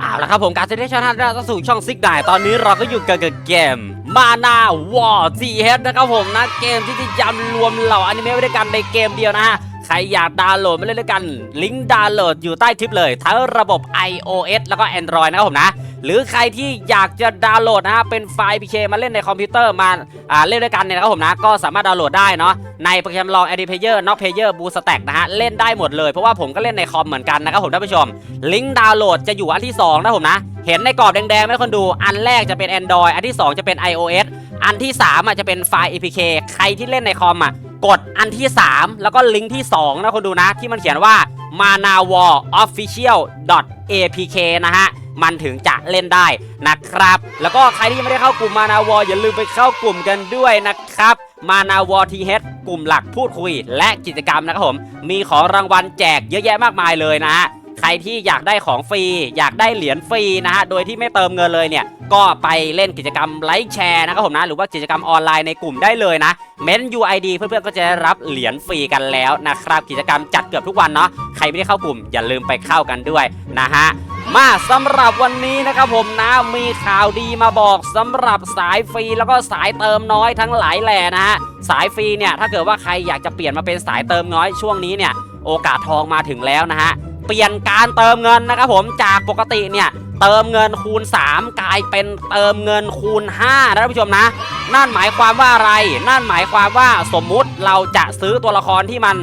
เอาละครับผมการเซตชั่นท่านเราสู่ช่องซิกได้ตอนนี้เราก็อยู่กับเกมมานาวอร์ซีเฮดนะครับผมนะเกมที่จะยำรวมเหล่าอนิเมะไว้ด้วยกันในเกมเดียวนะฮะใครอยากดาวน์โหลดมาเล่นด้วยกัน ลิงก์ดาวน์โหลดอยู่ใต้คลิปเลย ทั้งระบบ iOS แล้วก็ Android นะครับผมนะ หรือใครที่อยากจะดาวน์โหลดนะฮะเป็นไฟล์ PK มาเล่นในคอมพิวเตอร์มาอ่าเล่นด้วยกันเนี่ยนะครับผมนะก็สามารถดาวน์โหลดได้เนาะในโปรแกรมลอง Edit Player Not Player Boost Stack นะฮะเล่นได้หมดเลยเพราะว่าผมก็เล่นในคอมเหมือนกันนะครับผมท่านผู้ชม ลิงก์ดาวน์โหลดจะอยู่อันที่2นะผมนะเห็นในกรอบแดงๆไหมคนดูอันแรกจะเป็น Android อันที่ 2 จะเป็น iOS อันที่3อะจะเป็นไฟล์ APK ใครที่เล่นในคอมอะกดอันที่ 3 แล้วก็ลิงก์ที่ 2 นะคนดูนะ ที่มันเขียนว่า manawar official apk นะฮะ มันถึงจะเล่นได้นะครับ แล้วก็ใครที่ยังไม่ได้เข้ากลุ่มมานาวออย่าลืมไปเข้ากลุ่มกันด้วยนะครับมานาวอทีเฮดกลุ่มหลักพูดคุย และกิจกรรมนะครับผม มีของรางวัลแจกเยอะแยะมากมายเลยนะฮะใครที่อยากได้ของฟรี อยากได้เหรียญฟรีนะฮะโดยที่ไม่เติมเงินเลยเนี่ย ก็ไปเล่นกิจกรรมไลค์แชร์นะครับผมนะ หรือว่ากิจกรรมออนไลน์ในกลุ่มได้เลยนะเม้น UID เพื่อนๆก็จะได้รับเหรียญฟรีกันแล้วนะครับกิจกรรมจัดเกือบทุกวันเนาะใครไม่ได้เข้ากลุ่มอย่าลืมไปเข้ากันด้วยนะฮะ มาสำหรับวันนี้นะครับผมนะมีข่าวดีมาบอกสำหรับสายฟรีแล้วก็สายเติมน้อยทั้งหลายแหล่นะฮะสายฟรีเนี่ยถ้าเกิดว่าใครอยากจะเปลี่ยนมาเป็นสายเติมน้อยช่วงนี้เนี่ยโอกาสทองมาถึงแล้วนะฮะเปลี่ยนการเติมเงินนะครับผมจากปกติเนี่ยเติมเงินคูณ 3 กลายเป็นเติมเงินคูณ5นะท่านผู้ชมนะ นั่นหมายความว่าอะไร นั่นหมายความว่าสมมุติเราจะซื้อตัวละครที่มัน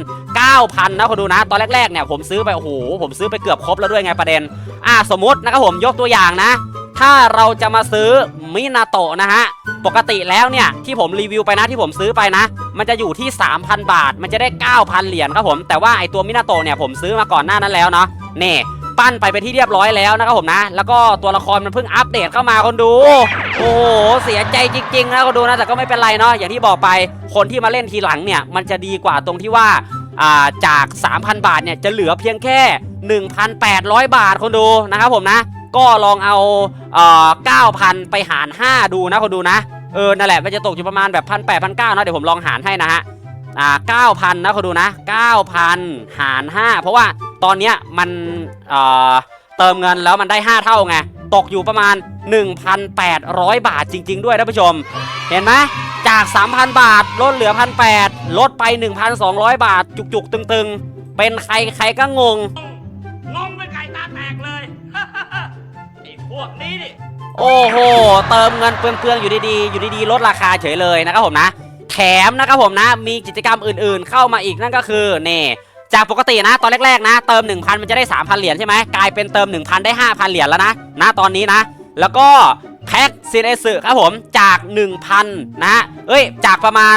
9,000นะคนดูนะ ตอนแรกๆเนี่ยผมซื้อไปโอ้โหผมซื้อไปเกือบครบแล้วด้วยไงประเด็น อ่าสมมตินะครับผมยกตัวอย่างนะ ถ้าเราจะมาซื้อมินาโตะนะฮะปกติแล้วเนี่ยที่ผมรีวิวไปนะที่ผมซื้อไปนะ มันจะอยู่ที่ 3,000 บาท มันจะได้ 9,000 เหรียญครับผมแต่ว่าไอตัวมินาโตะเนี่ยผมซื้อมาก่อนหน้านั้นแล้วเนาะนี่ปั้นไปเป็นที่เรียบร้อยแล้วนะครับผมนะ แล้วก็ตัวละครมันเพิ่งอัปเดตเข้ามาคนดู โอ้โห เสียใจจริงๆนะคนดูนะ แต่ก็ไม่เป็นไรเนาะ อย่างที่บอกไป คนที่มาเล่นทีหลังเนี่ย มันจะดีกว่าตรงที่ว่า จาก 3,000 บาทเนี่ยจะเหลือเพียงแค่ 1,800 บาทคนดูนะครับผมนะ ก็ลองเอาเอ่อ9,000ไปหาร 5 ดูนะคนดูนะเออนั่นแหละมันจะตกอยู่ประมาณแบบพันแปดพันเก้านะเดี๋ยวผมลองหารให้นะฮะอ่า9,000นะคนดูนะ9,000หาร5เพราะว่าตอนเนี้ยมันเอ่อเติมเงินแล้วมันได้ 5 เท่าไง ตกอยู่ประมาณ 1,800 บาทจริง ๆ ด้วยท่านผู้ชม เห็นไหม จาก 3,000 บาท ลดเหลือ 1,800 ลดไป 1,200 บาท จุกๆ ตึงๆ เป็นใครใครก็งง งงเป็นไก่ตาแตกเลย ไอ้พวกนี้นี่โอ้โห เติมเงินเปลืองๆ อยู่ดีๆ อยู่ดีๆ ลดราคาเฉยเลยนะครับผมนะ แถมนะครับผมนะ มีกิจกรรมอื่นๆ เข้ามาอีกนั่นก็คือนี่จากปกตินะ ตอนแรกๆนะ เติม 1,000 มันจะได้ 3,000 เหรียญใช่ไหมกลายเป็นเติม 1,000 ได้ 5,000 เหรียญแล้วนะนะตอนนี้นะ แล้วก็ แพ็กซีเอสครับผมจาก 1,000 นะ เอ้ย จากประมาณ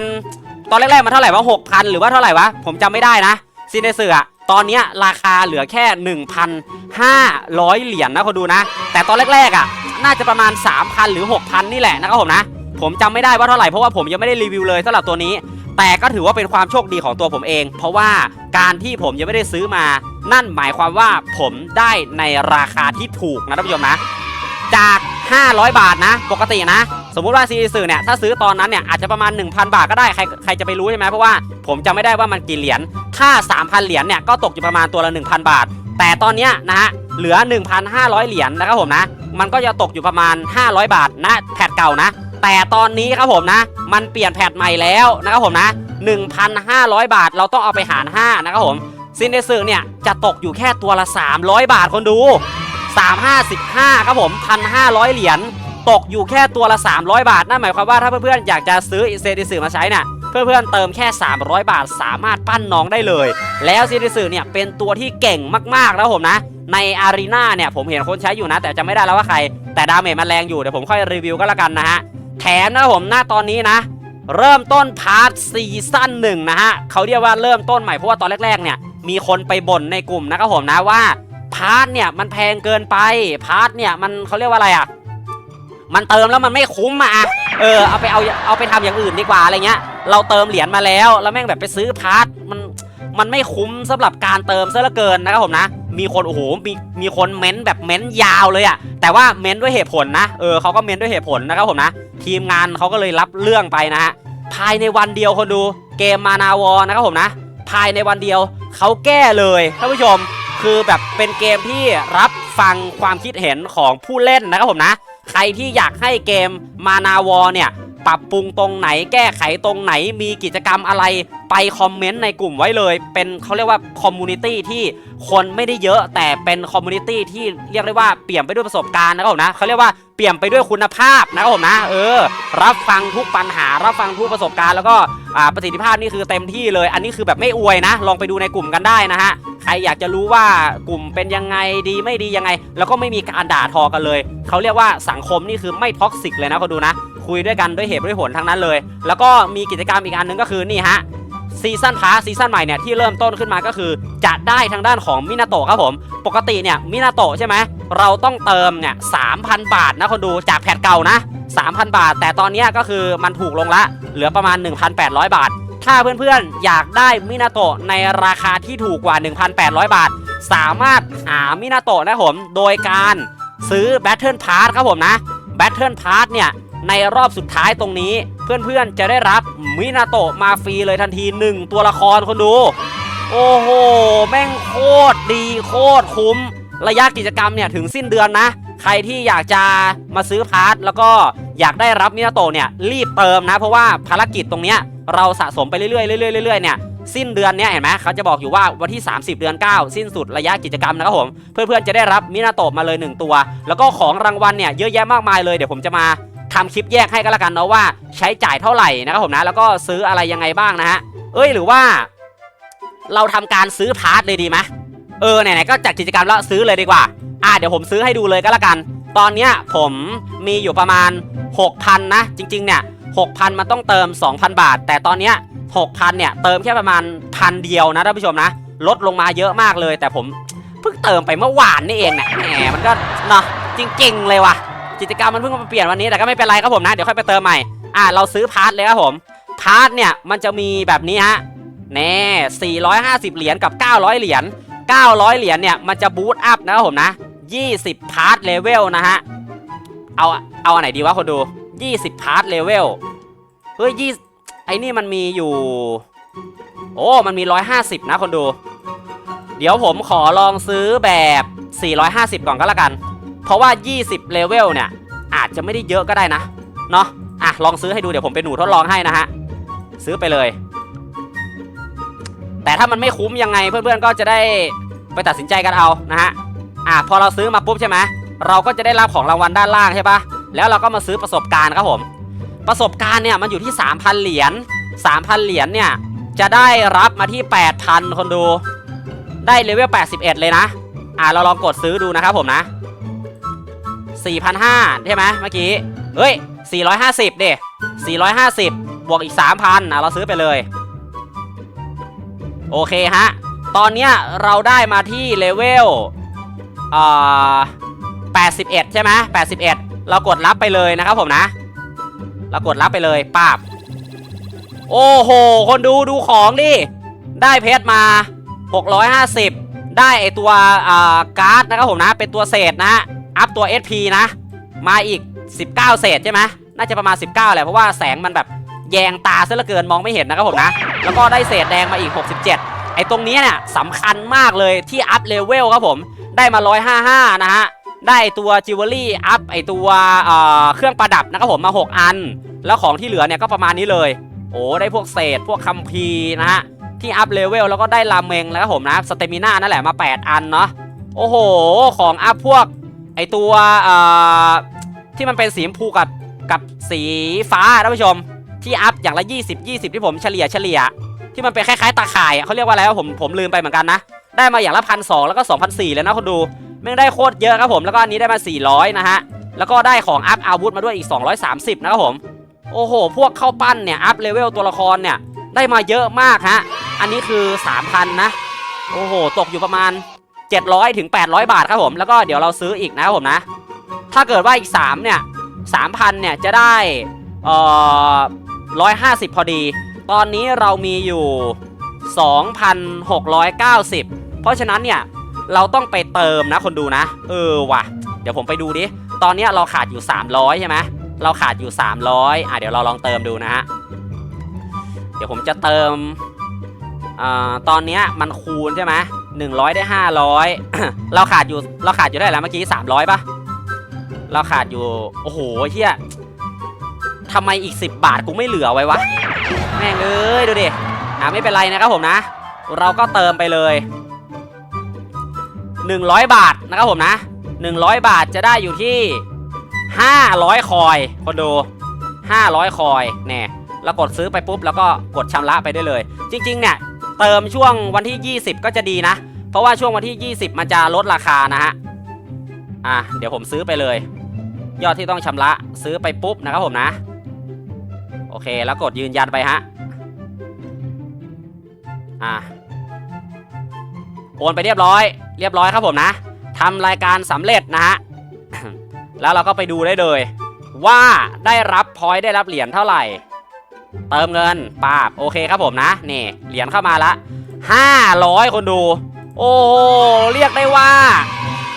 ตอนแรกๆมันเท่าไหร่วะ6,000 หรือว่าเท่าไหร่วะ ผมจำไม่ได้นะซีเนเซอร์อะตอนนี้ราคาเหลือแค่ 1,500 เหรียญนะคนดูนะ แต่ตอนแรกๆอะน่าจะประมาณ 3,000 หรือ 6,000 นี่แหละนะครับผมนะ ผมจำไม่ได้ว่าเท่าไหร่เพราะว่าผมยังไม่ได้รีวิวเลยสำหรับตัวนี้แต่ก็ถือว่าเป็นความโชคดีของตัวผมเอง เพราะว่าการที่ผมยังไม่ได้ซื้อมา นั่นหมายความว่าผมได้ในราคาที่ถูกนะท่านผู้ชมนะ จาก 500 บาทนะ ปกตินะ สมมุติว่าซีรีส์เนี่ยถ้าซื้อตอนนั้นเนี่ยอาจจะประมาณ 1,000 บาทก็ได้ใครใครจะไปรู้ใช่ไหมเพราะว่าผมจำไม่ได้ว่ามันกี่เหรียญถ้า 3,000 เหรียญเนี่ยก็ตกอยู่ประมาณตัวละ 1,000 บาท แต่ตอนนี้นะฮะเหลือ 1,500 เหรียญนะครับผมนะ มันก็จะตกอยู่ประมาณ 500 บาทนะแพทเก่านะ แต่ตอนนี้ครับผมนะ มันเปลี่ยนแพทใหม่แล้วนะครับผมนะ 1,500 บาทเราต้องเอาไปหาร 5 นะครับผมซินเดซึเนี่ยจะตกอยู่แค่ตัวละ 300 บาทคนดู 355 ครับผม 1,500 เหรียญตกอยู่แค่ตัวละ 300 บาทนั่นหมายความว่าถ้าเพื่อนๆอยากจะซื้อเซดิสึมาใช้เนี่ยเพื่อนๆเติมแค่ 300 บาทสามารถปั้นน้องได้เลย แล้วเซดิสึเนี่ยเป็นตัวที่เก่งมากๆแล้วผมนะ ในอารีนาเนี่ยผมเห็นคนใช้อยู่นะ แต่จะไม่ได้แล้วว่าใคร แต่ดาเมจมันแรงอยู่เดี๋ยวผมค่อยรีวิวก็แล้วกันนะฮะแถมนะครับผมหน้าตอนนี้นะ เริ่มต้นพาร์ทซีซั่นหนึ่งนะฮะเขาเรียกว่าเริ่มต้นใหม่เพราะว่าตอนแรกๆเนี่ยมีคนไปบ่นในกลุ่มนะครับผมนะว่า พาร์ทเนี่ยมันแพงเกินไปพาร์ทเนี่ยมันเขาเรียกว่าอะไรอะ มันเติมแล้วมันไม่คุ้มอะเออเอาไปเอาเอาไปทำอย่างอื่นดีกว่าอะไรเงี้ย เราเติมเหรียญมาแล้วแล้วแม่งแบบไปซื้อพาร์ทมันมันไม่คุ้มสำหรับการเติมซะเหลือเกินนะครับผมนะ มีคนโอ้โหมีมีคนเม้นแบบเม้นยาวเลยอะ แต่ว่าเม้นด้วยเหตุผลนะ เออเขาก็เม้นด้วยเหตุผลนะครับผมนะ ทีมงานเขาก็เลยรับเรื่องไปนะฮะ ภายในวันเดียวคนดูเกมมานาวอนะครับผมนะ ภายในวันเดียวเขาแก้เลยท่านผู้ชม คือแบบเป็นเกมที่รับฟังความคิดเห็นของผู้เล่นนะครับผมนะ ใครที่อยากให้เกมมานาวอเนี่ย ปรับปรุงตรงไหนแก้ไขตรงไหนมีกิจกรรมอะไร ไปคอมเมนต์ในกลุ่มไว้เลย เป็นเขาเรียกว่าคอมมูนิตี้ที่คนไม่ได้เยอะ แต่เป็นคอมมูนิตี้ที่เรียกได้ว่าเปี่ยมไปด้วยประสบการณ์นะครับผมนะเขาเรียกว่าเปี่ยมไปด้วยคุณภาพนะครับผมนะ เออ รับฟังทุกปัญหา รับฟังทุกประสบการณ์แล้วก็ประสิทธิภาพนี่คือเต็มที่เลย อันนี้คือแบบไม่อวยนะ ลองไปดูในกลุ่มกันได้นะฮะใครอยากจะรู้ว่ากลุ่มเป็นยังไงดีไม่ดียังไง แล้วก็ไม่มีการด่าทอกันเลย เขาเรียกว่าสังคมนี่คือไม่ท็อกซิกเลยนะเขาดูนะ คุยด้วยกันด้วยเหตุด้วยผลทั้งนั้นเลย แล้วก็มีกิจกรรมอีกอันหนึงก็คือนี่ฮะซีซั่นพาซีซั่นใหม่เนี่ยที่เริ่มต้นขึ้นมาก็คือ จะได้ทางด้านของมินาโตะครับผม ปกติเนี่ยมินาโตะใช่ไหมเราต้องเติมเนี่ยสามพันบาทนะคนดูจากแพทเก่านะ 3,000 บาท แต่ตอนนี้ก็คือมันถูกลงละ เหลือประมาณ 1,800 บาท ถ้าเพื่อนๆ อยากได้มินาโตะในราคาที่ถูกกว่า 1,800 บาท สามารถหามินาโตะนะผม โดยการซื้อ Battle Pass ครับผมนะ Battle Pass เนี่ย ในรอบสุดท้ายตรงนี้ เพื่อนๆจะได้รับมินาโตะมาฟรีเลยทันที 1 ตัวละครคนดู โอ้โห แม่งโคตรดีโคตรคุ้ม ระยะกิจกรรมเนี่ยถึงสิ้นเดือนนะ ใครที่อยากจะมาซื้อพาร์ทแล้วก็อยากได้รับมินาโตะเนี่ยรีบเติมนะ เพราะว่าภารกิจตรงเนี้ยเราสะสมไปเรื่อยๆเรื่อยๆเรื่อยๆเนี่ยสิ้นเดือนเนี้ยเห็นไหมเขาจะบอกอยู่ว่าวันที่ 30 เดือน 9 สิ้นสุดระยะกิจกรรมนะครับผม เพื่อนๆจะได้รับมินาโตะมาเลย 1 ตัว แล้วก็ของรางวัลเนี่ยเยอะแยะมากมายเลยเดี๋ยวผมจะมา ทำคลิปแยกให้ก็แล้วกันเนาะว่าใช้จ่ายเท่าไหร่นะครับผมนะ แล้วก็ซื้ออะไรยังไงบ้างนะฮะเอ้ยหรือว่า เราทำการซื้อพาร์ทเลยดีไหมเออไหนๆก็จัดกิจกรรมแล้วซื้อเลยดีกว่า อ่าเดี๋ยวผมซื้อให้ดูเลยก็แล้วกัน ตอนเนี้ยผมมีอยู่ประมาณ 6,000 นะ จริง ๆ เนี่ย6,000 มันต้องเติม 2,000 บาท แต่ตอนเนี้ย6,000 เนี่ย เติมแค่ประมาณพันเดียวนะท่านผู้ชมนะ ลดลงมาเยอะมากเลย แต่ผมเพิ่งเติมไปเมื่อวานนี่เองเนี่ยแหมมันก็เนาะจริง ๆ เลยว่ะ กิจกรรมมันเพิ่งมาเปลี่ยนวันนี้แต่ก็ไม่เป็นไรครับผมนะ เดี๋ยวค่อยไปเติมใหม่ อ่าเราซื้อพาร์ทเลยครับผมพาร์ทเนี่ยมันจะมีแบบนี้ฮะแน่450 เหรียญกับ 900 เหรียญ 900 เหรียญเนี่ยมันจะบูตอัพนะครับผมนะ 20 พาร์ทเลเวลนะฮะ เอาเอาอันไหนดีวะคนดู 20 พาร์ทเลเวล เฮ้ยยี่ไอ้นี่มันมีอยู่ โอ้ มันมี 150 นะคนดู เดี๋ยวผมขอลองซื้อแบบ 450 ก่อนก็แล้วกัน เพราะว่า 20 เลเวลเนี่ย อาจจะไม่ได้เยอะก็ได้นะ เนาะอะ ลองซื้อให้ดูเดี๋ยวผมเป็นหนูทดลองให้นะฮะ ซื้อไปเลย แต่ถ้ามันไม่คุ้มยังไงเพื่อนๆก็จะได้ไปตัดสินใจกันเอานะฮะ อะ พอเราซื้อมาปุ๊บใช่ไหมเราก็จะได้รับของรางวัลด้านล่างใช่ปะแล้วเราก็มาซื้อประสบการณ์ครับผม ประสบการณ์เนี่ยมันอยู่ที่ 3,000 เหรียญ 3,000 เหรียญเนี่ยจะได้รับมาที่ 8,000 คนดู ได้เลเวล 81 เลยนะ อะเราลองกดซื้อดูนะครับผมนะ 4,500 ใช่ไหมเมื่อกี้ เฮ้ย 450เด้450 บวกอีก 3,000อะเราซื้อไปเลย โอเคฮะ ตอนเนี้ยเราได้มาที่เลเวลเอ่อ81 ใช่ไหม81 เรากดรับไปเลยนะครับผมนะ เรากดรับไปเลยป้าบ โอ้โห คนดูดูของดิ ได้เพชรมา 650 ได้ไอตัวอ่าการ์ดนะครับผมนะ เป็นตัวเศษนะฮะ อัพตัว SP นะ มาอีก 19 เศษใช่ไหมน่าจะประมาณ 19แหละเพราะว่าแสงมันแบบแยงตาซะเหลือเกินมองไม่เห็นนะครับผมนะ แล้วก็ได้เศษแดงมาอีก 67 ไอ้ตรงนี้เนี่ยสำคัญมากเลยที่อัพเลเวลครับผม ได้มา 155 นะฮะ ได้ตัวจิวเวลรี่อัพไอตัวเเครื่องประดับนะครับผมมา 6 อัน แล้วของที่เหลือเนี่ยก็ประมาณนี้เลย โอ้ได้พวกเศษพวกคัมภีร์นะฮะที่อัพเลเวลแล้วก็ได้ลาเมงแล้วครับผมนะสเตมิน่านั่นแหละมา 8 อันเนาะโอ้โห ของอัพพวก ไอตัวเอ่อที่มันเป็นสีชมพูกับกับสีฟ้าท่านผู้ชม ที่อัพอย่างละ 20 20 ที่ผมเฉลี่ยเฉลี่ย ที่มันเป็นคล้ายๆตาข่ายเขาเรียกว่าอะไรวผมผมลืมไปเหมือนกันนะ ได้มาอย่างละพันสแล้วก็2 0 0เลยนะคนดูแม่งได้โคตรเยอะครับผมแล้วก็อันนี้ได้มา 400 นะฮะ แล้วก็ได้ของอัพอาวุธมาด้วยอีก 230 นะครับผมโอ้โห พวกเข้าปั้นเนี่ย อัพเลเวลตัวละครเนี่ย ได้มาเยอะมากฮะ อันนี้คือ 3,000 นะ โอ้โห ตกอยู่ประมาณ 700ถึง800 บาทครับผม แล้วก็เดี๋ยวเราซื้ออีกนะครับผมนะ ถ้าเกิดว่าอีก 3 เนี่ย 3,000 เนี่ย จะได้เอ่อ150 พอดี ตอนนี้เรามีอยู่ 2,690 เพราะฉะนั้นเนี่ย เราต้องไปเติมนะคนดูนะ เออว่ะ เดี๋ยวผมไปดูดิ ตอนนี้เราขาดอยู่ 300 ใช่ไหมเราขาดอยู่ 300อะเดี๋ยวเราลองเติมดูนะฮะ เดี๋ยวผมจะเติมอ่าตอนนี้มันคูณใช่ไหม 100 ได้ 500 เราขาดอยู่เราขาดอยู่ได้แล้วเมื่อกี้ 300ปะเราขาดอยู่ โอ้โหเฮียทำไมอีก 10 บาทกูไม่เหลือไว้วะ แม่งเอ้ย ดูดิ อ่าไม่เป็นไรนะครับผมนะ เราก็เติมไปเลย 100 บาทนะครับผมนะ 100 บาทจะได้อยู่ที่ 500 คอยคนดู 500 คอยแน่เรากดซื้อไปปุ๊บแล้วก็กดชำระไปได้เลย จริง ๆ เนี่ย เติมช่วงวันที่ 20 ก็จะดีนะ เพราะว่าช่วงวันที่ 20 มันจะลดราคานะฮะ อะ เดี๋ยวผมซื้อไปเลย ยอดที่ต้องชำระซื้อไปปุ๊บนะครับผมนะ โอเค แล้วกดยืนยันไปฮะ อะ โอนไปเรียบร้อย เรียบร้อยครับผมนะทำรายการสำเร็จนะฮะ แล้วเราก็ไปดูได้เลย ว่าได้รับพอยต์ได้รับเหรียญเท่าไหร่ เติมเงินปาบโอเคครับผมนะนี่เหรียญเข้ามาละ 500 คนดู โอ้เรียกได้ว่า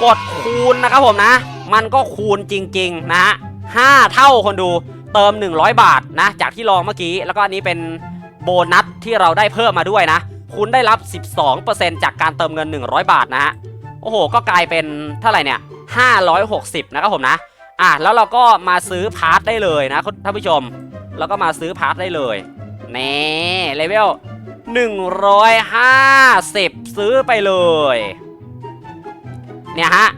กดคูณนะครับผมนะ มันก็คูณจริง ๆ นะฮะ5เท่าคนดูเติม 100 บาทนะ จากที่ลองเมื่อกี้ แล้วก็อันนี้เป็นโบนัสที่เราได้เพิ่มมาด้วยนะ คุณได้รับ 12%จากการเติมเงิน 100 บาทนะฮะโอ้โห ก็กลายเป็นเท่าไหร่เนี่ย 560 นะครับผมนะ อะ แล้วเราก็มาซื้อพาร์ทได้เลยนะท่านผู้ชม แล้วก็มาซื้อพาร์ทได้เลยนี่เลเวล150 ซื้อไปเลย เนี่ยฮะ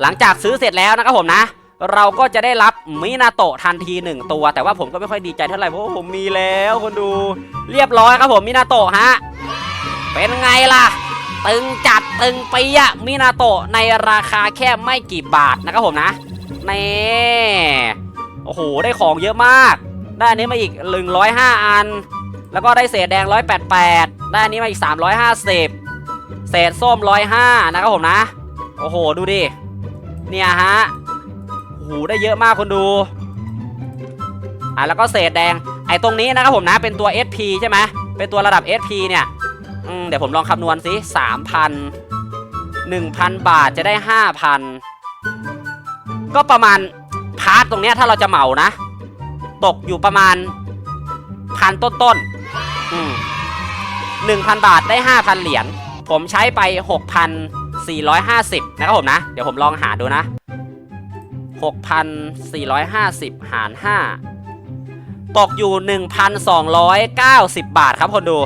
หลังจากซื้อเสร็จแล้วนะครับผมนะ เราก็จะได้รับมินาโตะทันทีหนึ่งตัว แต่ว่าผมก็ไม่ค่อยดีใจเท่าไหร่เพราะผมมีแล้วคนดูเรียบร้อยครับผมมินาโตะฮะ เป็นไงล่ะ ตึงจัดตึงปีอะมินาโตะในราคาแค่ไม่กี่บาทนะครับผมนะนี่โอ้โห ได้ของเยอะมาก ได้อันนี้มาอีก 105 อัน แล้วก็ได้เศษแดง 188 ได้อันนี้มาอีก 350 เศษส้ม 105 นะครับผมนะ โอ้โห ดูดิ เนี่ยฮะโอ้โหได้เยอะมากคนดูอะแล้วก็เศษแดง ไอ้ตรงนี้นะครับผมนะเป็นตัว SP ใช่ไหมเป็นตัวระดับ SP เนี่ยอืมเดี๋ยวผมลองคำนวณสิ3,000 1,000 บาทจะได้ 5,000 ก็ประมาณพาร์ทตรงเนี้ยถ้าเราจะเหมานะ ตกอยู่ประมาณพันต้นๆอืมหนึ่งพันบาทได้ห้าพันเหรียญ ผมใช้ไปหกพันสี่ร้อยห้าสิบนะครับผมนะ เดี๋ยวผมลองหารดูนะหกพันสี่ร้อยห้าสิบหารห้าตกอยู่หนึ่งพันสองร้อยเก้าสิบบาทครับคนดู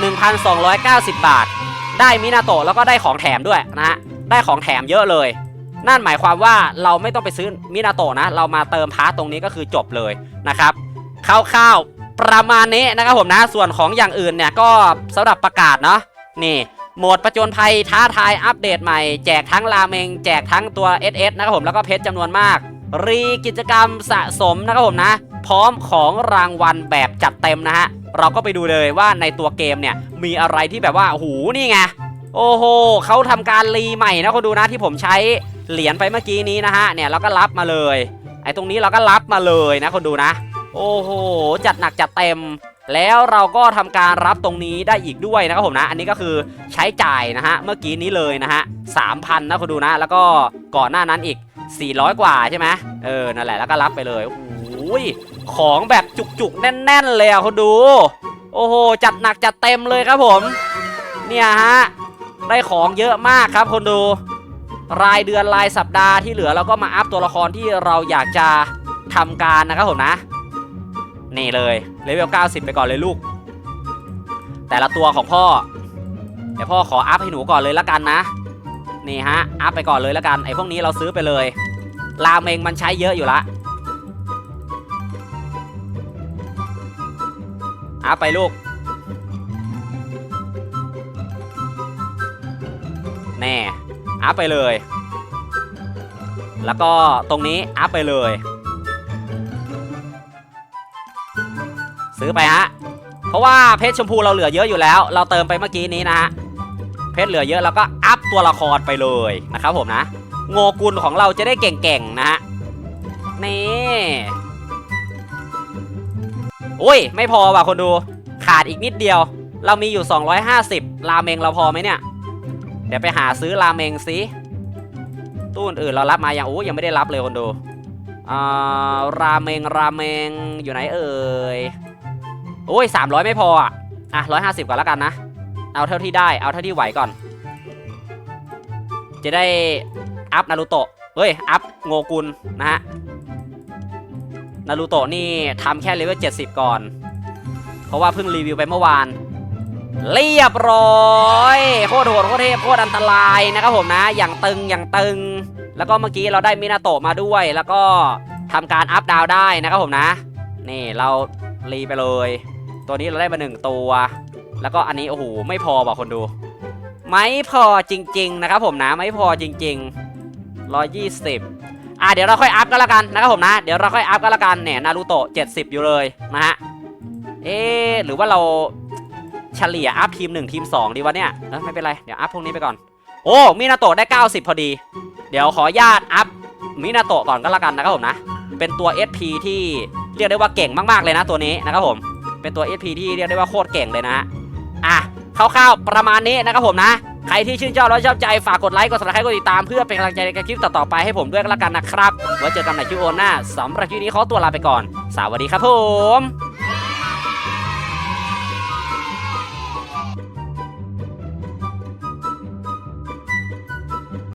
หนึ่งพันสองร้อยเก้าสิบบาท ได้มินาโตะแล้วก็ได้ของแถมด้วยนะฮะ ได้ของแถมเยอะเลย นั่นหมายความว่าเราไม่ต้องไปซื้อมินาโตะนะ เรามาเติมพาร์ตตรงนี้ก็คือจบเลยนะครับคร่าวๆประมาณนี้นะครับผมนะส่วนของอย่างอื่นเนี่ยก็สำหรับประกาศเนาะนี่โหมดประจนภัยท้าทายอัปเดตใหม่ แจกทั้งราเมง แจกทั้งตัว SS นะครับผมแล้วก็เพชรจำนวนมาก รีกิจกรรมสะสมนะครับผมนะ พร้อมของรางวัลแบบจัดเต็มนะฮะเราก็ไปดูเลยว่าในตัวเกมเนี่ยมีอะไรที่แบบว่าโอ้โหนี่ไงโอ้โหเขาทำการรีใหม่นะคนดูนะที่ผมใช้ เหรียญไปเมื่อกี้นี้นะฮะเนี่ยเราก็รับมาเลย ไอ้ตรงนี้เราก็รับมาเลยนะคนดูนะ โอ้โหจัดหนักจัดเต็ม แล้วเราก็ทำการรับตรงนี้ได้อีกด้วยนะครับผมนะ อันนี้ก็คือใช้จ่ายนะฮะเมื่อกี้นี้เลยนะฮะสามพันนะคนดูนะ แล้วก็ก่อนหน้านั้นอีก 400 กว่าใช่ไหมเออนั่นแหละแล้วก็รับไปเลยโอ้โหของแบบจุกๆ แน่น ๆ เลยอะคนดู โอ้โหจัดหนักจัดเต็มเลยครับผม เนี่ยฮะได้ของเยอะมากครับคนดู รายเดือนรายสัปดาห์ที่เหลือเราก็มาอัพตัวละครที่เราอยากจะทำการนะครับผมนะ นี่เลยเลเวล90 ไปก่อนเลยลูก แต่ละตัวของพ่อเดี๋ยวพ่อขออัพให้หนูก่อนเลยละกันนะ นี่ฮะอัพไปก่อนเลยละกันไอ้พวกนี้เราซื้อไปเลยราเมงมันใช้เยอะอยู่ละอัพไปลูกแน่ อัพไปเลย แล้วก็ตรงนี้อัพไปเลย ซื้อไปฮะ เพราะว่าเพชรชมพูเราเหลือเยอะอยู่แล้ว เราเติมไปเมื่อกี้นี้นะฮะ เพชรเหลือเยอะแล้วก็อัพตัวละครไปเลยนะครับผมนะ โงกุลของเราจะได้เก่งๆนะฮะ นี่อุ้ย ไม่พอว่ะคนดูขาดอีกนิดเดียว เรามีอยู่ 250 ราเมงเราพอไหมเนี่ย ดี๋ยวไปหาซื้อราเมงสิตู้อื่นๆเรารับมาอยังโอ้ยังไม่ได้รับเลยคนดูอ่าราเมงราเมงอยู่ไหนเอ่ยโอ้ย300ไม่พออะอะ150ก่อนแล้วกันนะ เอาเท่าที่ได้เอาเท่าที่ไหวก่อน จะได้อัพนารูโตะเฮ้ยอัพโงกุลนะฮะนารูโตะนี่ทำแค่เลเวล70 ก่อน เพราะว่าเพิ่งรีวิวไปเมื่อวาน เรียบร้อยโคตรโหดโคตรเทพโคตรอันตรายนะครับผมนะ อย่างตึงอย่างตึง แล้วก็เมื่อกี้เราได้มินาโตะมาด้วย แล้วก็ทำการอัพดาวได้นะครับผมนะ นี่เรารีไปเลย ตัวนี้เราได้มาหนึ่งตัว แล้วก็อันนี้โอ้โหไม่พอบอกคนดู ไม่พอจริง ๆ นะครับผมนะไม่พอจริงๆร้อยยี่สิบอะเดี๋ยวเราค่อยอัพก็แล้วกันนะครับผมนะ เดี๋ยวเราค่อยอัพก็แล้วกันเนี่ยนารูโตะ70 อยู่เลยนะฮะเอ๊หรือว่าเรา เฉลี่ยอัพทีม1ทีม2 ดีวะเนี่ยเออไม่เป็นไร เดี๋ยวอัพพวกนี้ไปก่อน โอ้มินาโตะได้ 90 พอดี เดี๋ยวขอญาตอัพมินาโตะก่อนก็แล้วกันนะครับผมนะ เป็นตัว SP ที่เรียกได้ว่าเก่งมากๆเลยนะตัวนี้นะครับผม เป็นตัว SP ที่เรียกได้ว่าโคตรเก่งเลยนะฮะอะคร่าวๆประมาณนี้นะครับผมนะ ใครที่ชื่นชอบและชอบใจฝากกดไลค์กด subscribe กดติดตามเพื่อเป็นกำลังใจในคลิปต่อๆไปให้ผมด้วยก็แล้วกันนะครับไว้เจอกันในคลิปโอหน้าสำหรับคลิปนี้ขอตัวลาไปก่อน สวัสดีครับผม